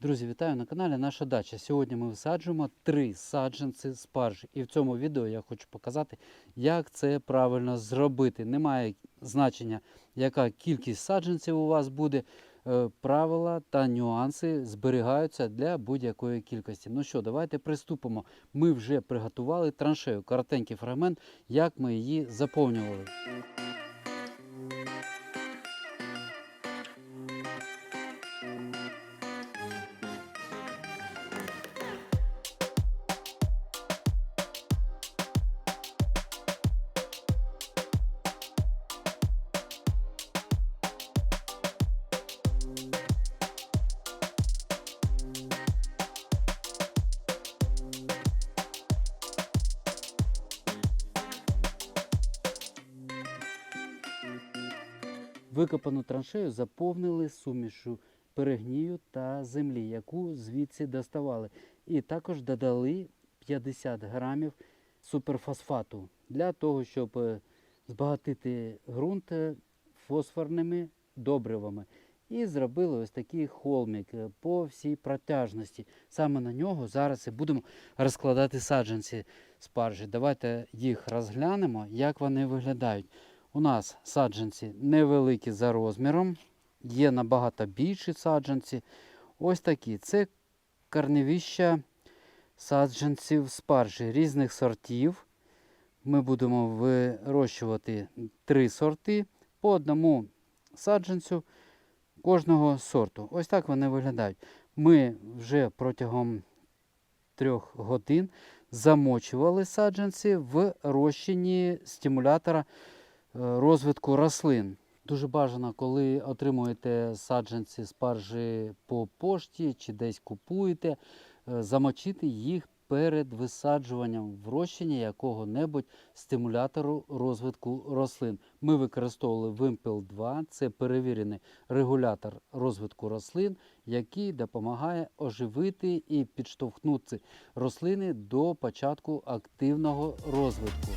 Друзі, вітаю на каналі Наша Дача. Сьогодні ми висаджуємо три саджанці спаржі. І в цьому відео я хочу показати, як це правильно зробити. Немає значення, яка кількість саджанців у вас буде. Е, Правила та нюанси зберігаються для будь-якої кількості. Ну що, давайте приступимо. Ми вже приготували траншею. Коротенький фрагмент, як ми її заповнювали. Викопану траншею заповнили сумішу перегнію та землі, яку звідси доставали. І також додали 50 грамів суперфосфату для того, щоб е, збагатити ґрунт е, фосфорними добривами. І зробили ось такий холмик е, по всій протяжності. Саме на нього зараз і будемо розкладати саджанці спаржі. Давайте їх розглянемо, як вони виглядають. У нас саджанці невеликі за розміром, є набагато більші саджанці. Ось такі. Це корневища саджанців спаржі різних сортів. Ми будемо вирощувати три сорти по одному саджанцю кожного сорту. Ось так вони виглядають. Ми вже протягом трьох годин замочували саджанці в розчині стимулятора розвитку рослин. Дуже бажано, коли отримуєте саджанці спаржі по пошті чи десь купуєте, е, замочити їх перед висаджуванням в розчині якого-небудь стимулятору розвитку рослин. Ми використовували Вимпел 2, це перевірений регулятор розвитку рослин, який допомагає оживити і підштовхнути рослини до початку активного розвитку.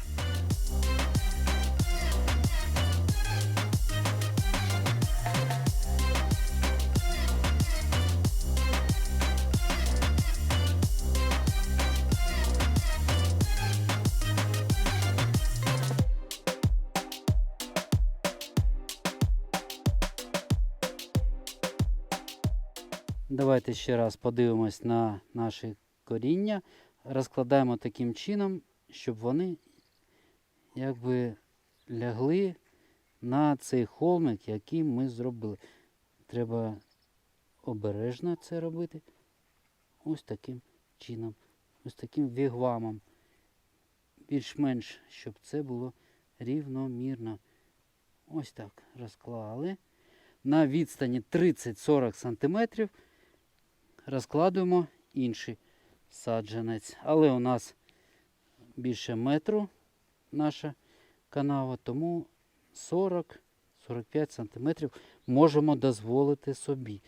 Давайте ще раз подивимось на наші коріння. Розкладаємо таким чином, щоб вони якби лягли на цей холмик, який ми зробили. Треба обережно це робити. Ось таким чином, ось таким вігвамом. Більш-менш, щоб це було рівномірно. Ось так розклали. На відстані 30-40 см розкладуємо інший саджанець. Але у нас більше метру наша канава, тому 40-45 см можемо дозволити собі.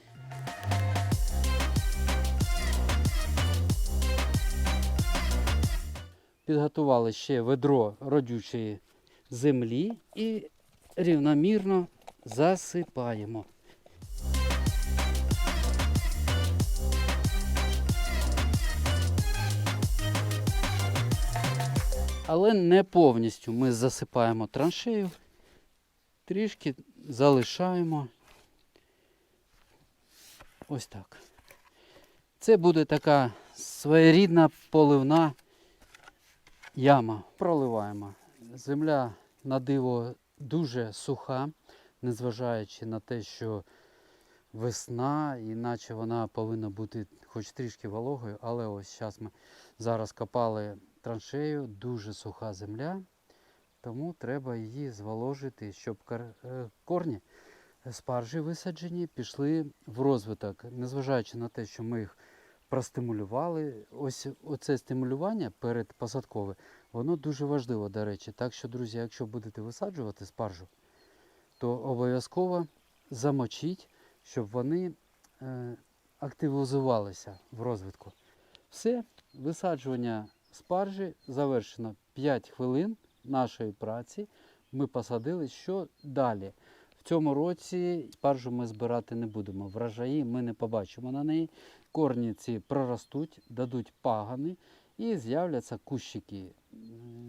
Підготували ще ведро родючої землі і рівномірно засипаємо. Але не повністю ми засипаємо траншею, трішки залишаємо. Ось так. Це буде така своєрідна поливна яма. Проливаємо. Земля на диво дуже суха, незважаючи на те, що весна, іначе вона повинна бути хоч трішки вологою, але ось зараз ми зараз копали траншею, дуже суха земля, тому треба її зволожити, щоб е, корні спаржі висаджені пішли в розвиток, незважаючи на те, що ми їх простимулювали. Ось оце стимулювання перед посадкове, воно дуже важливо, до речі. Так що, друзі, якщо будете висаджувати спаржу, то обов'язково замочіть, щоб вони е, активізувалися в розвитку. Все, висаджування спаржі завершено 5 хвилин нашої праці. Ми посадили. Що далі? В цьому році спаржу ми збирати не будемо. Врожаї ми не побачимо на неї. Корні ці проростуть, дадуть пагани і з'являться кущики.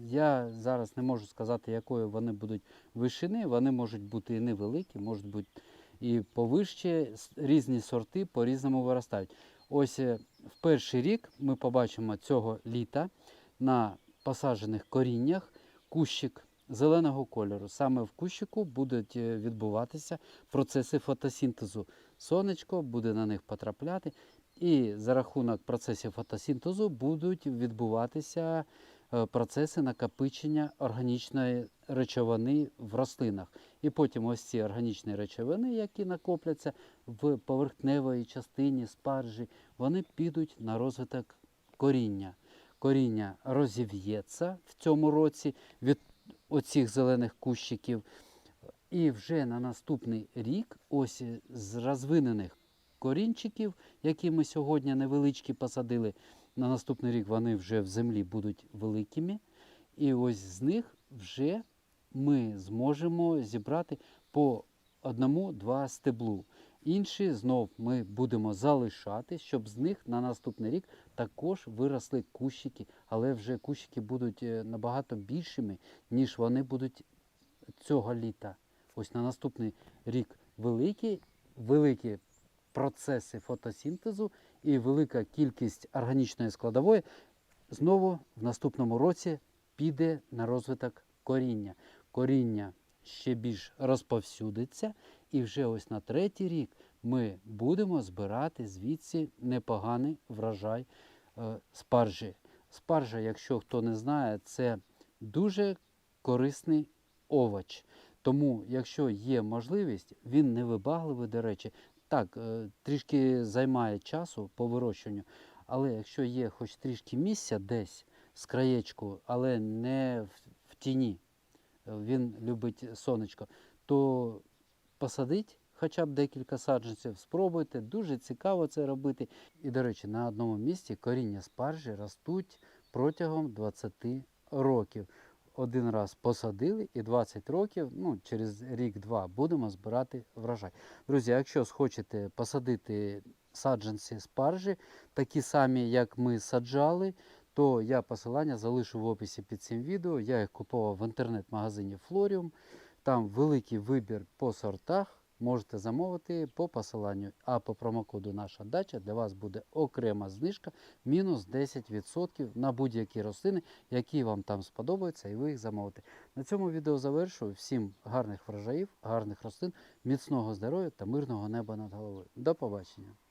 Я зараз не можу сказати, якої вони будуть вишини. Вони можуть бути і невеликі, можуть бути і повище. Різні сорти по-різному виростають. Ось е, в перший рік ми побачимо цього літа на посаджених коріннях кущик зеленого кольору. Саме в кущику будуть е, відбуватися процеси фотосінтезу. Сонечко буде на них потрапляти, і за рахунок процесів фотосінтезу будуть відбуватися процеси накопичення органічної речовини в рослинах. І потім ось ці органічні речовини, які накопляться в поверхневій частині спаржі, вони підуть на розвиток коріння. Коріння розів'ється в цьому році від оцих зелених кущиків. І вже на наступний рік, ось з розвинених корінчиків, які ми сьогодні невеличкі посадили, на наступний рік вони вже в землі будуть великими. І ось з них вже ми зможемо зібрати по одному-два стеблу. Інші знов ми будемо залишати, щоб з них на наступний рік також виросли кущики, але вже кущики будуть е, набагато більшими, ніж вони будуть цього літа. Ось на наступний рік великі, великі процеси фотосінтезу і велика кількість органічної складової знову в наступному році піде на розвиток коріння. Коріння ще більш розповсюдиться, і вже ось на третій рік ми будемо збирати звідси непоганий врожай е, спаржі. Спаржа, якщо хто не знає, це дуже корисний овоч. Тому, якщо є можливість, він не вибагливий, до речі, так, е, трішки займає часу по вирощуванню, але якщо є хоч трішки місця десь з краєчку, але не в, тіні, е, він любить сонечко, то посадить хоча б декілька саджанців, спробуйте, дуже цікаво це робити. І, до речі, на одному місці коріння спаржі ростуть протягом 20 років. Один раз посадили і 20 років, ну, через рік-два будемо збирати врожай. Друзі, якщо схочете посадити саджанці спаржі, такі самі, як ми саджали, то я посилання залишу в описі під цим відео. Я їх купував в інтернет-магазині Florium. Там великий вибір по сортах. Можете замовити по посиланню. А по промокоду наша дача для вас буде окрема знижка мінус 10% на будь-які рослини, які вам там сподобаються, і ви їх замовите. На цьому відео завершую. Всім гарних врожаїв, гарних рослин, міцного здоров'я та мирного неба над головою. До побачення!